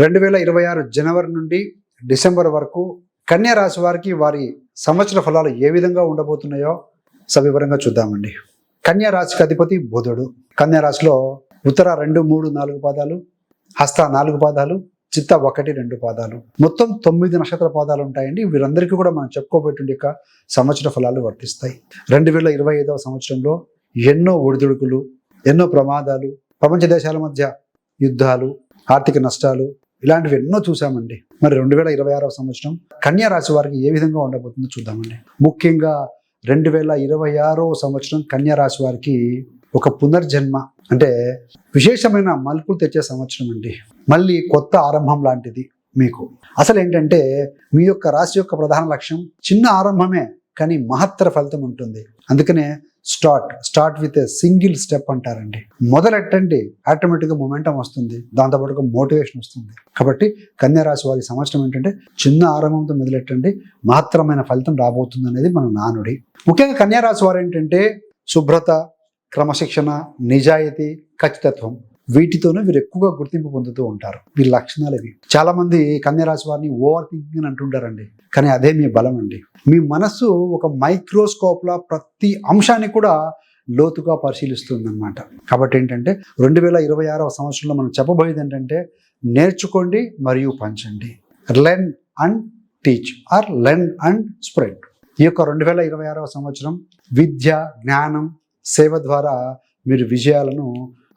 రెండు వేల ఇరవై ఆరు జనవరి నుండి డిసెంబర్ వరకు కన్యా రాశి వారికి వారి సంవత్సర ఫలాలు ఏ విధంగా ఉండబోతున్నాయో సవివరంగా చూద్దామండి. కన్యా రాశికి అధిపతి బుధుడు. కన్యా రాశిలో ఉత్తర రెండు మూడు నాలుగు పాదాలు హస్త నాలుగు పాదాలు చిత్త ఒకటి రెండు పాదాలు. మొత్తం తొమ్మిది నక్షత్ర పాదాలు ఉంటాయండి. వీరందరికీ కూడా మనం చెప్పుకోబెట్టిన యొక్క సంవత్సర ఫలాలు వర్తిస్తాయి. రెండు వేల ఇరవై ఐదవ సంవత్సరంలో ఎన్నో ఒడిదుడుకులు ఎన్నో ప్రమాదాలు ప్రపంచ దేశాల మధ్య యుద్ధాలు ఆర్థిక నష్టాలు ఇలాంటివి ఎన్నో చూసామండి మరి రెండు వేల ఇరవై ఆరవ సంవత్సరం కన్యా రాశి వారికి ఏ విధంగా ఉండబోతుందో చూద్దామండి. ముఖ్యంగా రెండు వేల ఇరవై ఆరో సంవత్సరం కన్యా రాశి వారికి ఒక పునర్జన్మ అంటే విశేషమైన మలుపులు తెచ్చే సంవత్సరం అండి. మళ్ళీ కొత్త ఆరంభం లాంటిది మీకు. అసలు ఏంటంటే మీ యొక్క రాశి యొక్క ప్రధాన లక్ష్యం చిన్న ఆరంభమే కానీ మహత్తర ఫలితం ఉంటుంది. అందుకనే start start with a single step అంటారండి. మొదలెట్టండి ఆటోమేటిక్గా మొమెంటం వస్తుంది దాంతోపాటుగా మోటివేషన్ వస్తుంది. కాబట్టి కన్యా రాశి వారి సంవత్సరం ఏంటంటే చిన్న ఆరంభంతో మొదలెట్టండి మహత్తరమైన ఫలితం రాబోతుంది అనేది మన నానుడి. ముఖ్యంగా కన్యా రాశి వారు ఏంటంటే శుభ్రత క్రమశిక్షణ నిజాయితీ ఖచ్చితత్వం. వీటితోనే వీరు ఎక్కువగా గుర్తింపు పొందుతూ ఉంటారు. వీరి లక్షణాలు ఇవి. చాలా మంది కన్యరాశి వారిని ఓవర్ థింకింగ్ అని అంటుంటారండి. కానీ అదే మీ బలం అండి. మీ మనస్సు ఒక మైక్రోస్కోప్ ప్రతి అంశాన్ని కూడా లోతుగా పరిశీలిస్తుంది అనమాట కాబట్టి ఏంటంటే రెండు వేల ఇరవై ఆరవ సంవత్సరంలో మనం చెప్పబోయేది ఏంటంటే నేర్చుకోండి మరియు పంచండి. Learn and teach or learn and spread. ఈ యొక్క రెండు వేల ఇరవై ఆరవ సంవత్సరం విద్య జ్ఞానం సేవ ద్వారా మీరు విజయాలను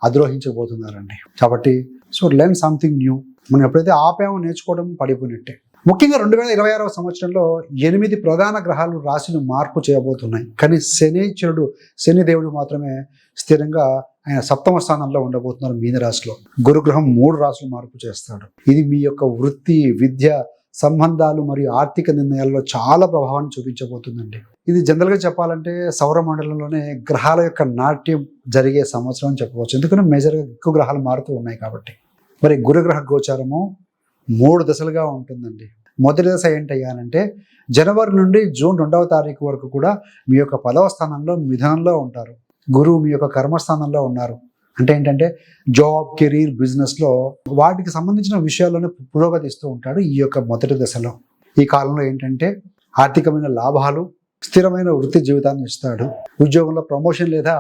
అధిరోహించబోతున్నారండి కాబట్టి సో లెర్న్ సంథింగ్ న్యూ మనం ఎప్పుడైతే ఆపామో నేర్చుకోవడం పడిపోయినట్టే. ముఖ్యంగా రెండు వేల ఇరవై ఆరవ సంవత్సరంలో ఎనిమిది ప్రధాన గ్రహాలు రాశిని మార్పు చేయబోతున్నాయి. కానీ శనిచరుడు శనిదేవుడు మాత్రమే స్థిరంగా ఆయన సప్తమ స్థానంలో ఉండబోతున్నారు మీన రాశిలో గురుగ్రహం మూడు రాశులు మార్పు చేస్తాడు. ఇది మీ యొక్క వృత్తి విద్య సంబంధాలు మరియు ఆర్థిక నిర్ణయాల్లో చాలా ప్రభావాన్ని చూపించబోతుందండి. ఇది జనరల్గా చెప్పాలంటే సౌర మండలంలోనే గ్రహాల యొక్క నాట్యం జరిగే సంవత్సరం అని చెప్పవచ్చు. ఎందుకంటే మేజర్గా ఎక్కువ గ్రహాలు మారుతూ ఉన్నాయి కాబట్టి. మరి గురుగ్రహ గోచారము మూడు దశలుగా ఉంటుందండి. మొదటి దశ ఏంటయ్యానంటే జనవరి నుండి జూన్ రెండవ తారీఖు వరకు కూడా మీ యొక్క పదవ స్థానంలో మిథనంలో ఉంటారు. గురువు మీ యొక్క కర్మస్థానంలో ఉన్నారు. అంటే ఏంటంటే జాబ్ కెరీర్ బిజినెస్లో వాటికి సంబంధించిన విషయాల్లోనే పురోగతిస్తూ ఉంటాడు ఈ యొక్క మొదటి దశలో. ఈ కాలంలో ఏంటంటే ఆర్థికమైన లాభాలు స్థిరమైన వృత్తి జీవితాన్ని ఇస్తాడు. ఉద్యోగంలో ప్రమోషన్ లేదా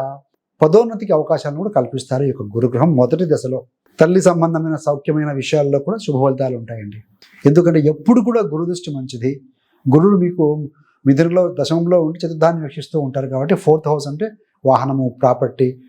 పదోన్నతికి అవకాశాలను కూడా కల్పిస్తారు ఈ యొక్క గురుగ్రహం మొదటి దశలో. తల్లి సంబంధమైన సౌఖ్యమైన విషయాల్లో కూడా శుభ ఫలితాలు ఉంటాయండి. ఎందుకంటే ఎప్పుడు కూడా గురుదృష్టి మంచిది. గురుడు మీకు మిథునలో దశమంలో ఉండి చతుర్థాన్ని వీక్షిస్తూ ఉంటారు కాబట్టి ఫోర్త్ హౌస్ అంటే వాహనము ప్రాపర్టీ